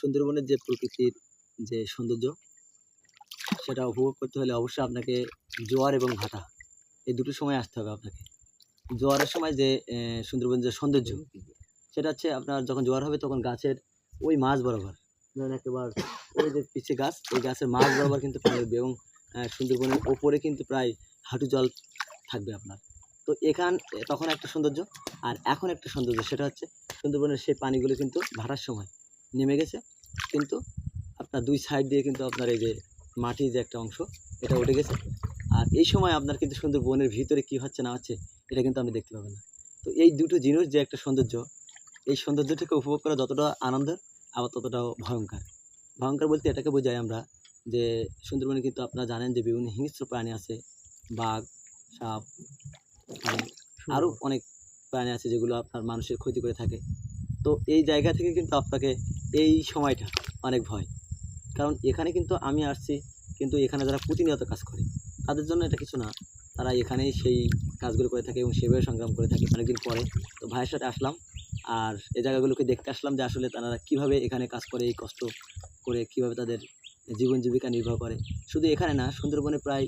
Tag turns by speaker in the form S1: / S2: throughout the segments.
S1: সুন্দরবনের যে প্রকৃতির যে সৌন্দর্য, সেটা উপভোগ করতে হলে অবশ্যই আপনাকে জোয়ার এবং ভাটা, এই দুটো সময় আসতে হবে আপনাকে। জোয়ারের সময় যে সুন্দরবনের যে সৌন্দর্য, সেটা হচ্ছে আপনার যখন জোয়ার হবে তখন গাছের ওই মাছ বরাবর, ধরেন একেবারে ওই যে পিছিয়ে গাছ, ওই গাছের মাছ বরাবর কিন্তু পানি উঠবে এবং সুন্দরবনের ওপরে কিন্তু প্রায় হাঁটু জল থাকবে আপনার। তো এখান তখন একটা সৌন্দর্য, আর এখন একটা সৌন্দর্য, সেটা হচ্ছে সুন্দরবনের সেই পানিগুলো কিন্তু ভাটার সময় নেমে গেছে। কিন্তু আপনার দুই সাইড দিয়ে কিন্তু আপনার এই যে মাটির যে একটা অংশ এটা উঠে গেছে। আর এই সময় আপনার কিন্তু সুন্দরবনের ভিতরে কি হচ্ছে না হচ্ছে এটা কিন্তু আপনি দেখতে পাবেন না। তো এই দুটো জিনিস যে একটা সৌন্দর্য এই সৌন্দর্যটাকে উপভোগ করা যতটা আনন্দের আবার ততটাও ভয়ঙ্কর। ভয়ঙ্কর বলতে এটাকে বোঝাই আমরা যে সুন্দরবনে কিন্তু আপনারা জানেন যে বিভিন্ন হিংস্র প্রাণী আছে বাঘ সাপ আরও অনেক প্রাণী আছে যেগুলো আপনার মানুষের ক্ষতি করে থাকে। তো এই জায়গা থেকে কিন্তু আপনাকে এই সময়টা অনেক ভয়। কারণ এখানে কিন্তু আমি আসছি, কিন্তু এখানে যারা প্রতিনিয়ত কাজ করে, তাদের জন্য এটা কিছু না। তারা এখানেই সেই কাজগুলো করে থাকে এবং সেভাবে সংগ্রাম করে থাকে অনেকদিন পরে। তো ভাইয়ের সাথে আসলাম আর এই জায়গাগুলোকে দেখতে আসলাম যে আসলে তারা কীভাবে এখানে কাজ করে, এই কষ্ট করে কীভাবে তাদের জীবন জীবিকা নির্বাহ করে। শুধু এখানে না, সুন্দরবনে প্রায়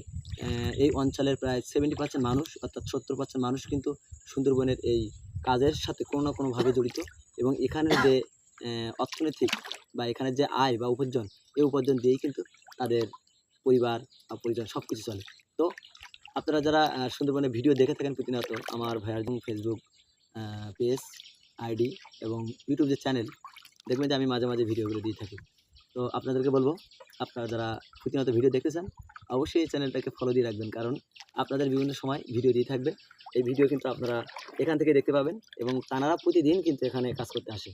S1: এই অঞ্চলের প্রায় সেভেন্টি পার্সেন্ট মানুষ, অর্থাৎ সত্তর পার্সেন্ট মানুষ কিন্তু সুন্দরবনের এই কাজের সাথে কোনো না কোনোভাবে জড়িত। এবং এখানের যে অর্থনৈতিক বা এখানে যে আয় বা উপার্জন এই উপার্জন দিয়েই কিন্তু তাদের পরিবার বা পরিজন সব কিছু চলে। তো আপনারা যারা আহ, সুন্দরবনের ভিডিও দেখে থাকেন প্রতিনিয়ত আমার ভাইয়ার ফেসবুক পেজ আইডি এবং ইউটিউব যে চ্যানেল দেখবেন যে আমি মাঝে মাঝে ভিডিওগুলো দিয়ে থাকি। তো আপনাদেরকে বলব আপনারা যারা প্রতিনিয়ত ভিডিও দেখতেছেন অবশ্যই এই চ্যানেলটাকে ফলো দিয়ে রাখবেন। কারণ আপনাদের বিভিন্ন সময় ভিডিও দিয়ে থাকবে। এই ভিডিও কিন্তু আপনারা এখান থেকে দেখতে পাবেন এবং তানারা প্রতিদিন কিন্তু এখানে কাজ করতে আসে।